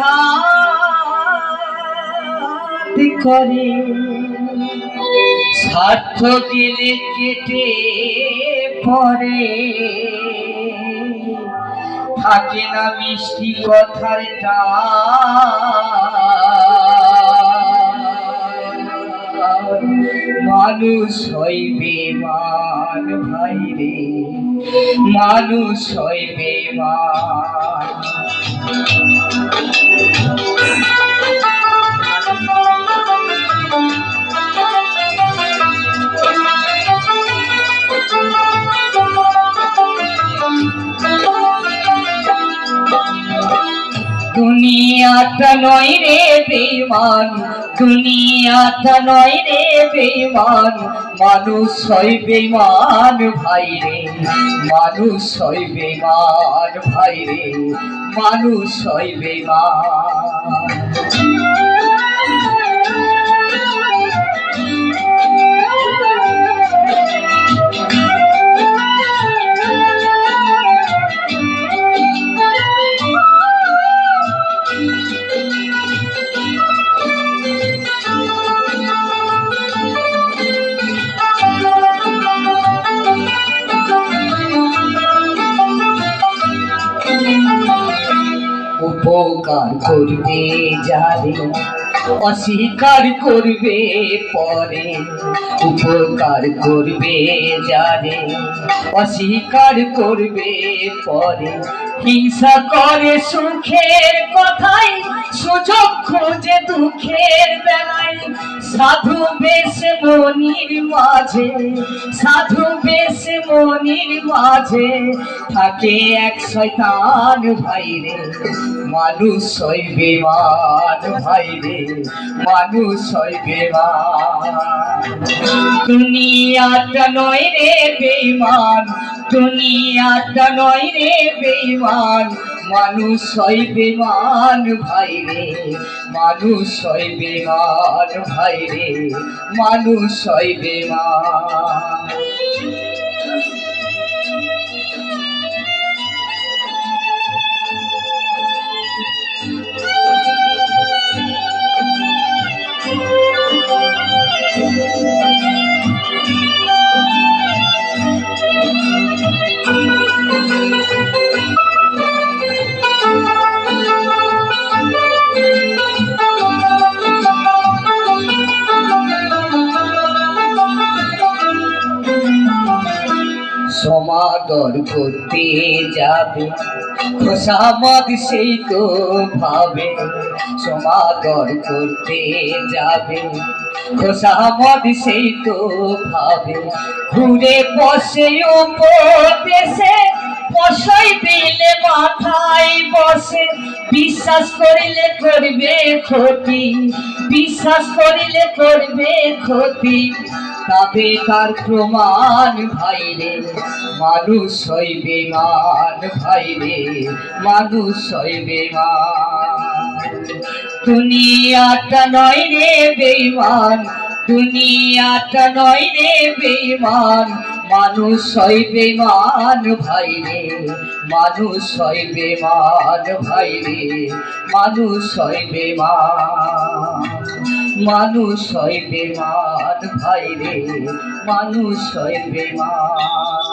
আঘাত করে। স্বার্থ গেলে কেটে পরে থাকে না মিষ্টি কথার টা মানুষ হইবে মান ভাই রে। মানুষ হইবে মান দুনিয়াটা নয় রে বেমান দুনিয়াটা নয় রে বেমান মানুষ হয় বেমান ভাই রে, মানুষ হয় বেমান ভাই রে, মানুষ হয় বেমান উপকার করবে যারে, অস্বীকার করবে পরে, উপকার করবে যারে, অস্বীকার করবে পরে। হিংসা করে সুখের কথাই খোঁজে দুঃখের বেলায় সাধু বেশ মনির মাঝে, সাধু বেশ মনির মাঝে, থাকে এক শয়তান ভাইরে, মানুষ হইবে মান ভাইরে, মানুষ হইবে মান দুনিয়াটা নয় রে বেমান দুনিয়াটা নয় রে বেমান মানুষ হয় বেমান ভাই রে। মানুষ হয় বেমান ভাই রে। মানুষ হয় মান সমাদর করতে যাবে। খোসামত সেই তো ভাবে, সমাদর করতে যাবে। খোসামত সেই তো ভাবে, ঘুরে বসে উপদেশে বসাই দিলে মাথায় বসে। বিশ্বাস করিলে করবে ক্ষতি, বিশ্বাস করিলে করবে ক্ষতি। তবে তার প্রমাণ ভাইরে মানুষ হইবে মান ভাইরে মানুষ হইবে মান দুনিয়াটা নয় রে বেমান দুনিয়াটা নয় রে বেমান মানুষ হইবে মান ভাইরে মানুষ হইবে মান ভাইরে মানুষ হইবে মান মানুষ হইবে মান ভাইরে মানুষ হইবে মান